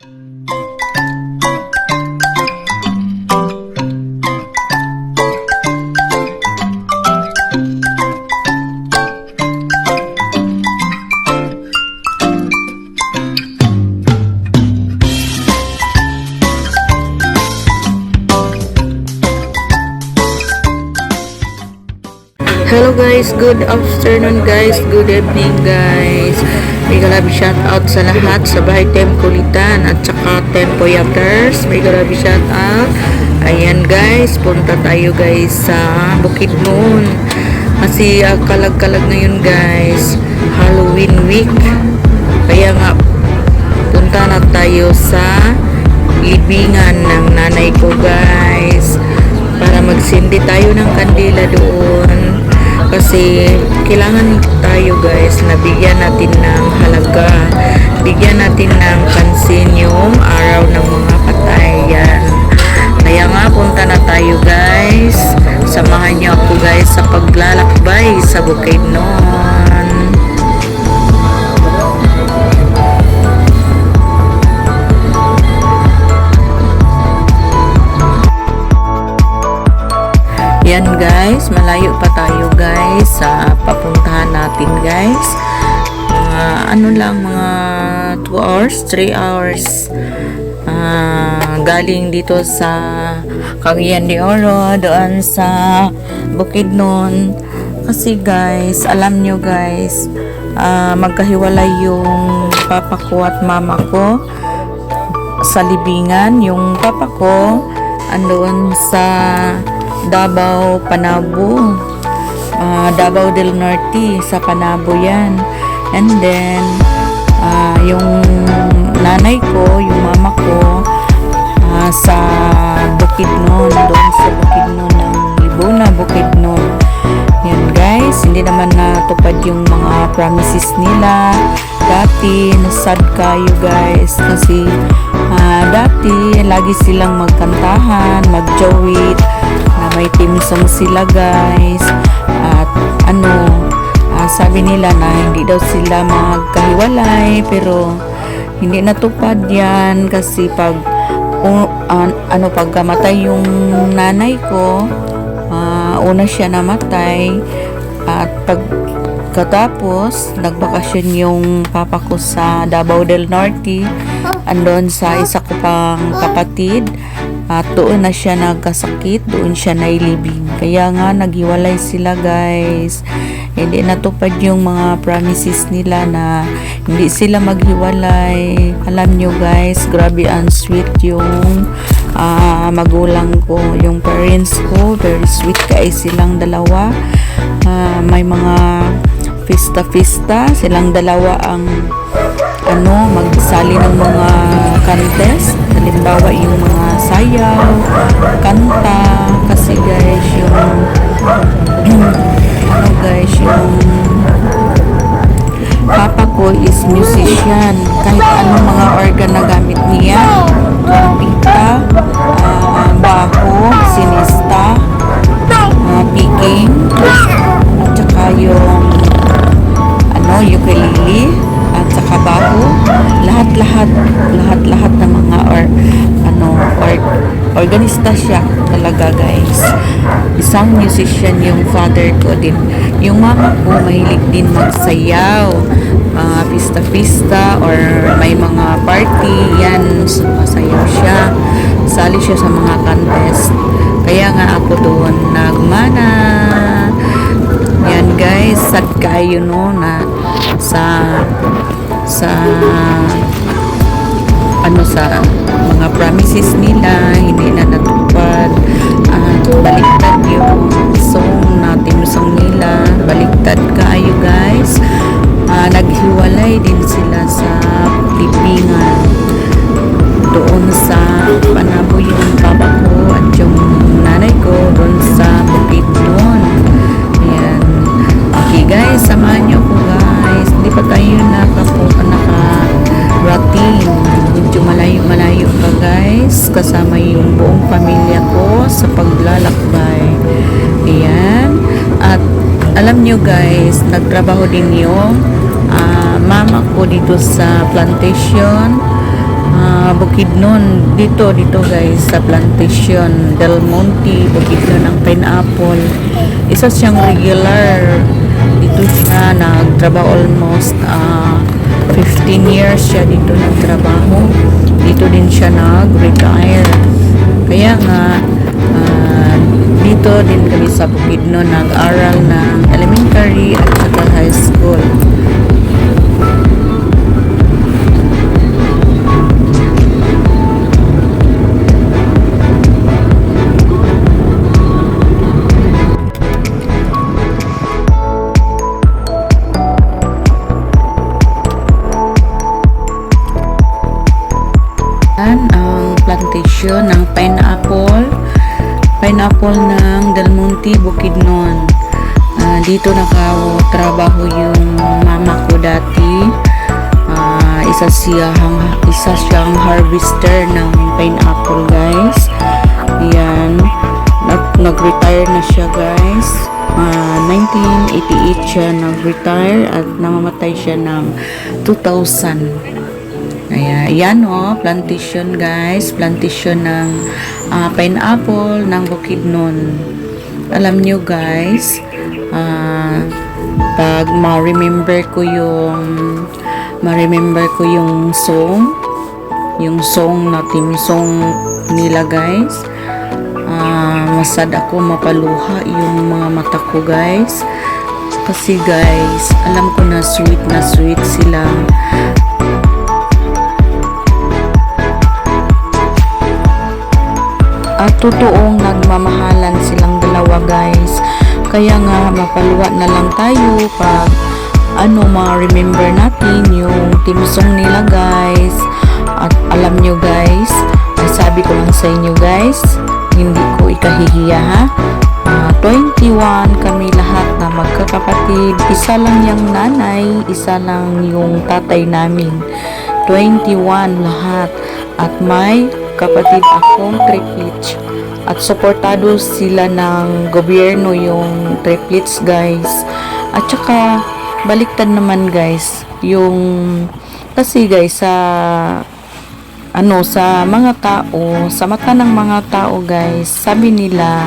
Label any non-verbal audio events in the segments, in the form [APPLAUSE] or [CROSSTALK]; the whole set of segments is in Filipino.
Thank you. Hello guys, good afternoon guys, good evening guys. May galabi shout out sa lahat sa bahay Tem Kulitan at saka Tempo Yakers. May galabi shout out. Ayan guys, punta tayo guys sa Bukid Moon. Kasi uh, kalag-kalag ngayon guys, Halloween week. Kaya nga, punta na tayo sa libingan ng nanay ko guys para magsindi tayo ng kandila doon kasi kailangan tayo guys na bigyan natin ng halaga. Bigyan natin ng pansin yung araw ng mga patayan kaya nga punta na tayo guys. Samahan niyo ako guys sa paglalakbay sa Bukidnon. Yan guys, malayo pa tayo guys sa papuntahan natin guys. Mga ano lang, mga 2 hours, 3 hours. Ah, galing dito sa Cagayan de Oro, doon sa Bukidnon. Kasi guys, alam nyo guys, ah, magkahiwalay yung papa ko at mama ko sa libingan. Yung papa ko, andoon sa Davao, Panabo. Ah, Davao del Norte, sa Panabo yan. And then, ah, yung nanay ko, yung mama ko, ah, sa Bukidnon, doon sa Bukidnon ng Libuna, Bukidnon. Yan guys, hindi naman natupad yung mga promises nila. Dati, nasad kayo guys kasi ah, dati lagi silang magkantahan, magjawit, na may team song sila guys. Ano, ah, sabi nila na hindi daw sila magkahiwalay pero hindi natupad yan kasi pag u- an- ano pagkamatay yung nanay ko ah, una siya namatay at pagkatapos nagbakasyon yung papa ko sa Davao del Norte andon sa isa ko pang kapatid at doon na siya nagkasakit doon siya nailibing. Kaya nga naghiwalay sila guys. Hindi natupad yung mga promises nila na hindi sila maghiwalay. Alam nyo guys grabe ang sweet yung ah, magulang ko. Yung parents ko very sweet kay silang dalawa. Ah, may mga festa festa silang dalawa ang ano magsali ng mga contest. Halimbawa yung mga sayaw kanta kasi guys yung [CLEARS THROAT] ano guys yung papa ko is musician. Kahit anong mga organ na gamit niya trompeta ah, baho sinista ah, picking at saka yung ano ukulele at saka baho. Lahat-lahat lahat-lahat ng mga or or organista siya talaga guys. Isang musician yung father ko din. Yung mama ko mahilig din magsayaw mga pista-pista or may mga party yan sumasayaw siya. Sali siya sa mga contest kaya nga ako doon nagmana. Yan guys sad kayo no na sa sa ano sa mga promises nila hindi na natupad. At baliktad yung song natin song nila. Baliktad kayo guys. Ah, naghiwalay din sila sa libingan nyo guys. Nagtrabaho din yung ah, mama ko dito sa plantation. Ah, Bukidnon dito dito guys sa plantation. Del Monte Bukidnon ng pineapple. Isa siyang regular. Dito siya nagtrabaho almost ah, 15 years siya dito nagtrabaho. Dito din siya nag-retire. Kaya nga dito din kami sa Bukidnon nag-aral ng elementary at saka high school ang plantation ng pineapple. Pineapple Del Monte, Bukidnon. Ah, dito nakatrabaho yung mama ko dati. Ah, isa siyang isa siyang harvester ng pineapple, guys. Yan. Nag, nag-retire na siya, guys. Ah, 1988 siya nag-retire at namamatay siya ng 2000. Ayan, yan oh, plantation guys, plantation ng ah, pineapple ng Bukidnon. Alam nyo guys, ah, pag ma-remember ko yung ma-remember ko yung song, yung song na team song nila guys. Ah, masad ako mapaluha yung mga mata ko guys. Kasi guys, alam ko na sweet na sweet sila. at totoong nagmamahalan silang dalawa guys. Kaya nga mapaluwa na lang tayo pag ano ma-remember natin yung team song nila guys. At alam nyo guys sabi ko lang sa inyo guys hindi ko ikahihiya ha? Ah, 21 kami lahat na magkakapatid. Isa lang yung nanay isa lang yung tatay namin. 21 lahat. At may kapatid akong triplets at suportado sila ng gobyerno yung triplets guys. At saka baliktad naman guys yung kasi guys sa ano sa mga tao sa mata ng mga tao guys sabi nila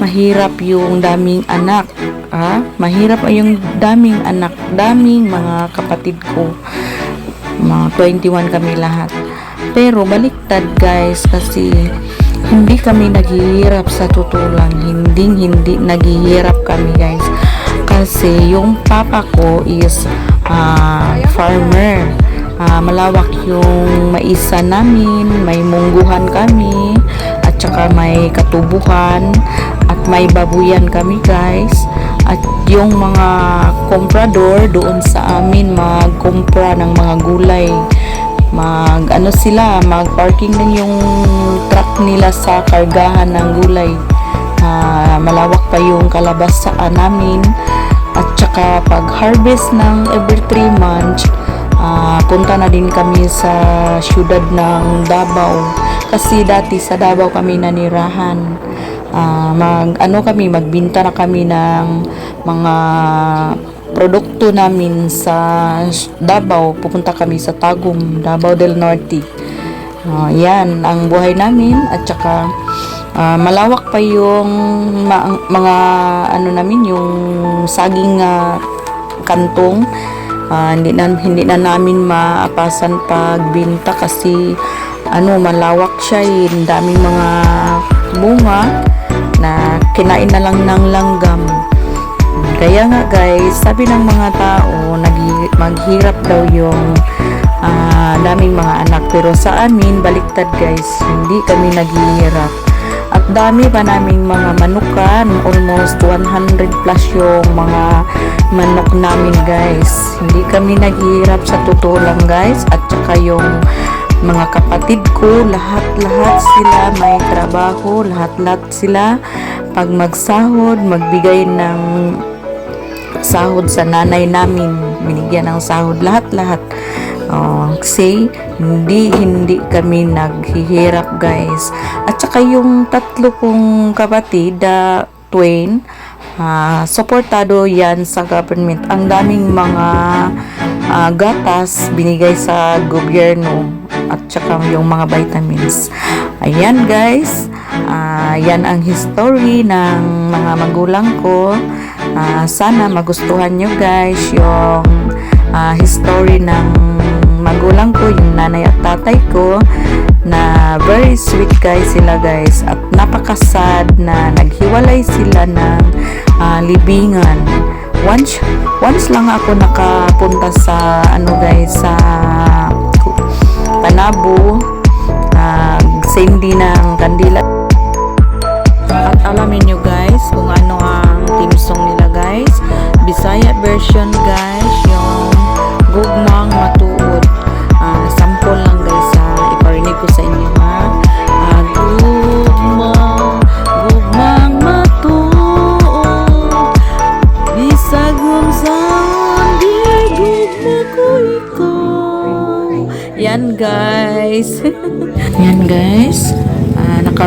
mahirap yung daming anak ah mahirap yung daming anak daming mga kapatid ko. Mga 21 kami lahat. Pero baliktad guys kasi hindi kami naghihirap sa tutulang. Hindi hindi naghihirap kami guys. Kasi yung papa ko is ah, farmer. Ah, malawak yung maisa namin may mungguhan kami at saka may katubuhan at may babuyan kami guys. At yung mga komprador doon sa amin magkumpra ng mga gulay mag ano sila mag parking din yung truck nila sa kargahan ng gulay. Ah, malawak pa yung kalabasa namin. At saka pag harvest ng every 3 months ah, punta na din kami sa syudad ng Davao. Kasi dati sa Davao kami nanirahan. Ah, mag ano kami magbinta na kami ng mga produkto namin sa Davao. Pupunta kami sa Tagum Davao del Norte. Ah, yan ang buhay namin. At saka ah, malawak pa yung ma- mga ano namin yung saging ah, kantong. Ah, hindi na hindi na namin maapasan pagbinta kasi ano malawak siya eh. Daming mga bunga na kinain na lang ng langgam kaya nga guys sabi ng mga tao maghirap daw yung ah, daming mga anak. Pero sa amin baliktad guys hindi kami naghihirap. At dami pa naming mga manukan almost 100 plus yung mga manok namin guys. Hindi kami naghihirap sa totoo lang guys. At saka yung mga kapatid ko lahat-lahat sila may trabaho lahat-lahat sila pag magsahod magbigay ng sahod sa nanay namin. Binigyan ng sahod lahat-lahat. Oh, kasi hindi hindi kami naghihirap guys. At saka yung tatlo kong kapatid ah, twin ah, suportado yan sa government. Ang daming mga ah, gatas binigay sa gobyerno at saka yung mga vitamins. Ayan guys, ah, yan ang history ng mga magulang ko. Ah, sana magustuhan nyo guys yung ah, history ng magulang ko, yung nanay at tatay ko na very sweet guys sila guys. At napakasad na naghiwalay sila ng ah, libingan. Once once lang ako nakapunta sa ano guys sa Panabo nag-sendi ng kandila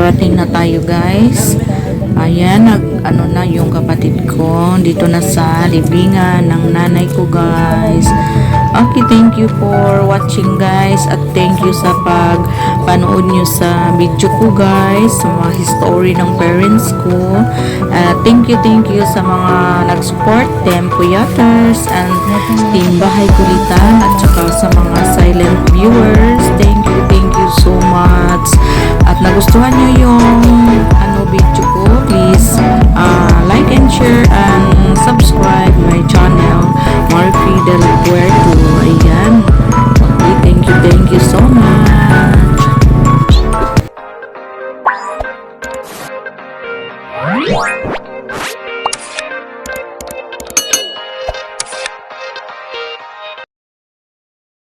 Nakarating na tayo guys Ayan, nag, ano na yung kapatid ko. Dito na sa libingan ng nanay ko, guys. Okay, thank you for watching, guys. At thank you sa pag panood nyo sa video ko, guys. Sa mga history ng parents ko. Uh, thank you, thank you sa mga nag-support, Tempo Yatters, and Team Bahay Kulitan, at saka sa mga silent viewers. Thank you, thank you so much. At nagustuhan nyo yung ano video ko, please